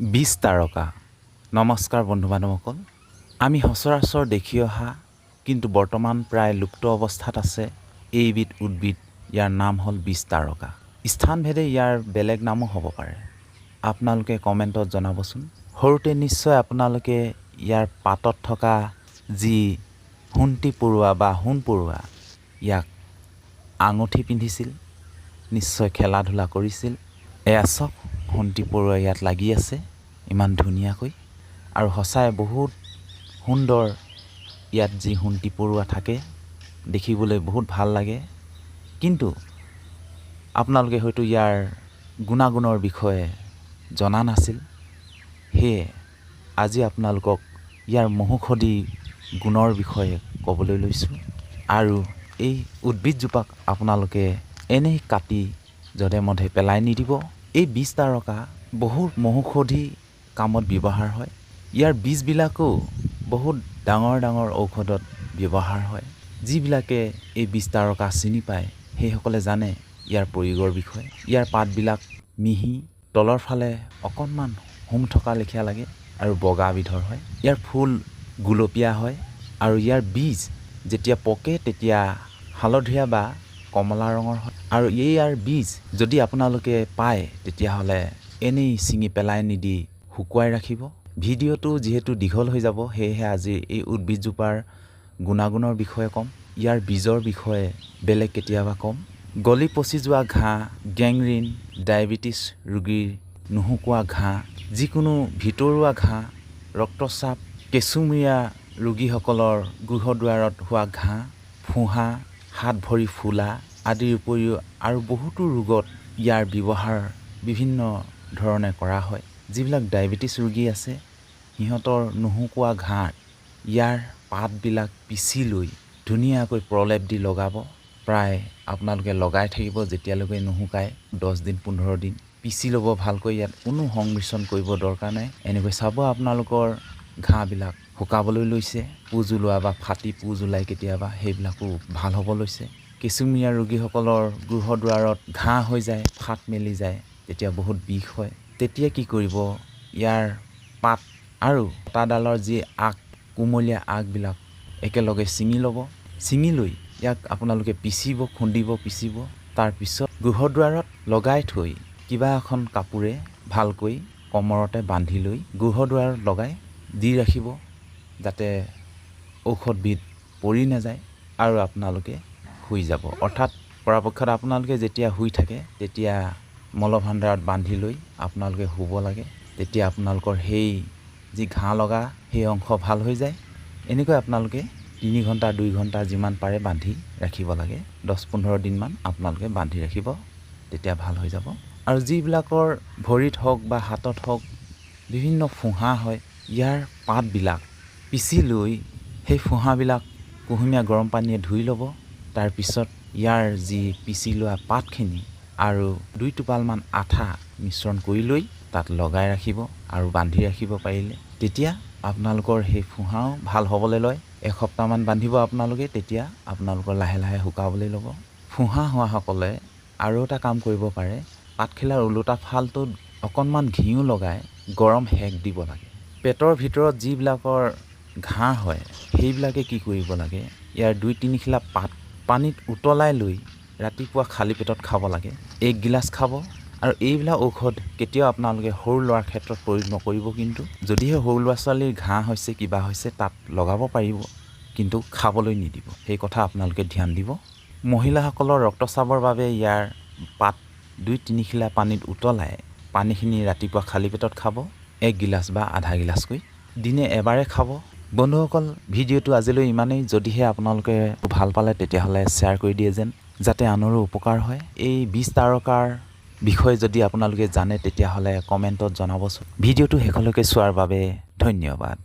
বিছ তাৰকা। নমস্কাৰ বন্ধু বান্ধৱসকল আমি সচৰাচৰ দেখি অহা, কিন্তু বৰ্তমান প্ৰায় লুপ্ত অৱস্থাত আছে এইবিধ উদ্ভিদ। ইয়াৰ নাম হ'ল বিছ তাৰকা। স্থানভেদে ইয়াৰ বেলেগ নামো হ'ব পাৰে। আপোনালোকে কমেণ্টত জনাবচোন। সৰুতে নিশ্চয় আপোনালোকে ইয়াৰ পাতত থকা যি সোণটি পৰুৱা বা সোণ পৰুৱা, ইয়াক আঙুঠি পিন্ধিছিল, নিশ্চয় খেলা ধূলা কৰিছিল। এয়া চাওক সোণটি পৰুৱা ইয়াত লাগি আছে ইমান ধুনীয়াকৈ। আৰু সঁচাই বহুত সুন্দৰ ইয়াত যি সোণটি পৰুৱা থাকে দেখিবলৈ বহুত ভাল লাগে। কিন্তু আপোনালোকে হয়তো ইয়াৰ গুণাগুণৰ বিষয়ে জনা নাছিল। সেয়ে আজি আপোনালোকক ইয়াৰ মহৌষধি গুণৰ বিষয়ে ক'বলৈ লৈছোঁ। আৰু এই উদ্ভিদজোপাক আপোনালোকে এনেই কাটি যধে মধে পেলাই নিদিব। এই বীজ তাৰকা বহুত মহৌষধি কামত ব্যৱহাৰ হয়। ইয়াৰ বীজবিলাকো বহুত ডাঙৰ ডাঙৰ ঔষধত ব্যৱহাৰ হয়। যিবিলাকে এই বীজ তাৰকা চিনি পায় সেইসকলে জানে ইয়াৰ প্ৰয়োগৰ বিষয়ে। ইয়াৰ পাতবিলাক মিহি তলৰ ফালে অকণমান হোম থকা লেখীয়া লাগে আৰু বগা বিধৰ হয়। ইয়াৰ ফুল গুলপীয়া হয় আৰু ইয়াৰ বীজ যেতিয়া পকে তেতিয়া হালধীয়া বা কমলা ৰঙৰ হয়। আৰু ইয়াৰ বীজ যদি আপোনালোকে পায় তেতিয়াহ'লে এনেই ছিঙি পেলাই নিদি শুকুৱাই ৰাখিব। ভিডিঅ'টো যিহেতু দীঘল হৈ যাব সেয়েহে আজি এই উদ্ভিদজোপাৰ গুণাগুণৰ বিষয়ে ক'ম। ইয়াৰ বীজৰ বিষয়ে বেলেগ কেতিয়াবা ক'ম। গলি পচি যোৱা ঘাঁ গেংৰিন ডায়েবেটিছ ৰোগীৰ নুশুকোৱা ঘাঁ যিকোনো ভিতৰুৱা ঘাঁ ৰক্তচাপ কেঁচুমীয়া ৰোগীসকলৰ গৃহদুৱাৰত হোৱা ঘাঁ ফোঁহা হাত ভৰি ফুলা আদিৰ উপৰিও আৰু বহুতো ৰোগত ইয়াৰ ব্যৱহাৰ বিভিন্ন ধৰণে কৰা হয়। যিবিলাক ডায়েবেটিছ ৰোগী আছে সিহঁতৰ নুশুকোৱা ঘাঁত ইয়াৰ পাতবিলাক পিচি লৈ ধুনীয়াকৈ প্ৰলেপ দি লগাব। প্ৰায় আপোনালোকে লগাই থাকিব যেতিয়ালৈকে নুশুকায় দহ দিন পোন্ধৰ দিন। পিচি ল'ব ভালকৈ ইয়াত কোনো সংমিশ্ৰণ কৰিব দৰকাৰ নাই। এনেকৈ চাব আপোনালোকৰ ঘাঁবিলাক শুকাবলৈ লৈছে পুজ ওলোৱা বা ফাটি পুজ ওলাই কেতিয়াবা সেইবিলাকো ভাল হ'ব লৈছে। কেঁচুমীয়া ৰোগীসকলৰ গৃহ দুৱাৰত ঘাঁহ হৈ যায় ফাট মেলি যায় তেতিয়া বহুত বিষ হয়। তেতিয়া কি কৰিব? ইয়াৰ পাত আৰু কটাডালৰ যি আগ কুমলীয়া আগবিলাক একেলগে ছিঙি ল'ব। ছিঙি লৈ ইয়াক আপোনালোকে পিচিব খুন্দিব পিচিব। তাৰপিছত গৃহদুৱাৰত লগাই থৈ কিবা এখন কাপোৰে ভালকৈ কমৰতে বান্ধি লৈ গৃহদুৱাৰত লগাই দি ৰাখিব যাতে ঔষধবিধ পৰি নাযায় আৰু আপোনালোকে শুই যাব। অৰ্থাৎ পৰাপক্ষত আপোনালোকে যেতিয়া শুই থাকে তেতিয়া মলভাণ্ডাৰত বান্ধি লৈ আপোনালোকে শুব লাগে। তেতিয়া আপোনালোকৰ সেই যি ঘাঁ লগা সেই অংশ ভাল হৈ যায়। এনেকৈ আপোনালোকে তিনি ঘণ্টা দুই ঘণ্টা যিমান পাৰে বান্ধি ৰাখিব লাগে। দহ পোন্ধৰ দিনমান আপোনালোকে বান্ধি ৰাখিব তেতিয়া ভাল হৈ যাব। আৰু যিবিলাকৰ ভৰিত হওক বা হাতত হওক বিভিন্ন ফোঁহা হয় ইয়াৰ পাতবিলাক পিচি লৈ সেই ফোঁহাবিলাক কুহুমীয়া গৰম পানীয়ে ধুই ল'ব। তাৰপিছত ইয়াৰ যি পিচি লোৱা পাতখিনি আৰু দুই টোপালমান আঠা মিশ্ৰণ কৰি লৈ তাত লগাই ৰাখিব আৰু বান্ধি ৰাখিব পাৰিলে। তেতিয়া আপোনালোকৰ সেই ফোঁহাও ভাল হ'বলৈ লয়। এসপ্তাহমান বান্ধিব আপোনালোকে তেতিয়া আপোনালোকৰ লাহে লাহে শুকাবলৈ ল'ব। ফোঁহা হোৱাসকলে আৰু এটা কাম কৰিব পাৰে। পাতখিলাৰ ওলোটা ফালটোত অকণমান ঘিউ লগাই গৰম সেক দিব লাগে। পেটৰ ভিতৰত যিবিলাকৰ ঘাঁহ হয় সেইবিলাকে কি কৰিব লাগে? ইয়াৰ দুই তিনিখিলা পাত পানীত উতলাই লৈ ৰাতিপুৱা খালী পেটত খাব লাগে এক গিলাচ খাব আৰু এইবিলাক ঔষধ কেতিয়াও আপোনালোকে সৰু ল'ৰাৰ ক্ষেত্ৰত প্ৰয়োগ নকৰিব কিন্তু যদিহে সৰু ল'ৰা ছোৱালীৰ ঘাঁহ হৈছে কিবা হৈছে তাত লগাব পাৰিব কিন্তু খাবলৈ নিদিব। সেই কথা আপোনালোকে ধ্যান দিব। মহিলাসকলৰ ৰক্তচাপৰ বাবে ইয়াৰ পাত দুই তিনিখিলা পানীত উতলাই পানীখিনি ৰাতিপুৱা খালী পেটত খাব এক গিলাচ বা আধা গিলাচকৈ। দিনে এবাৰে খাব বন্ধুসকল ভিডিঅ'টো আজিলৈ ইমানেই। যদিহে আপোনালোকে ভাল পালে তেতিয়াহ'লে শ্বেয়াৰ কৰি দিয়ে যেন যাতে আনৰো উপকাৰ হয়। এই বিছ তাৰকাৰ বিষয়ে যদি আপোনালোকে জানে তেতিয়াহ'লে কমেণ্টত জনাবচোন। ভিডিঅ'টো শেষলৈকে চোৱাৰ বাবে ধন্যবাদ।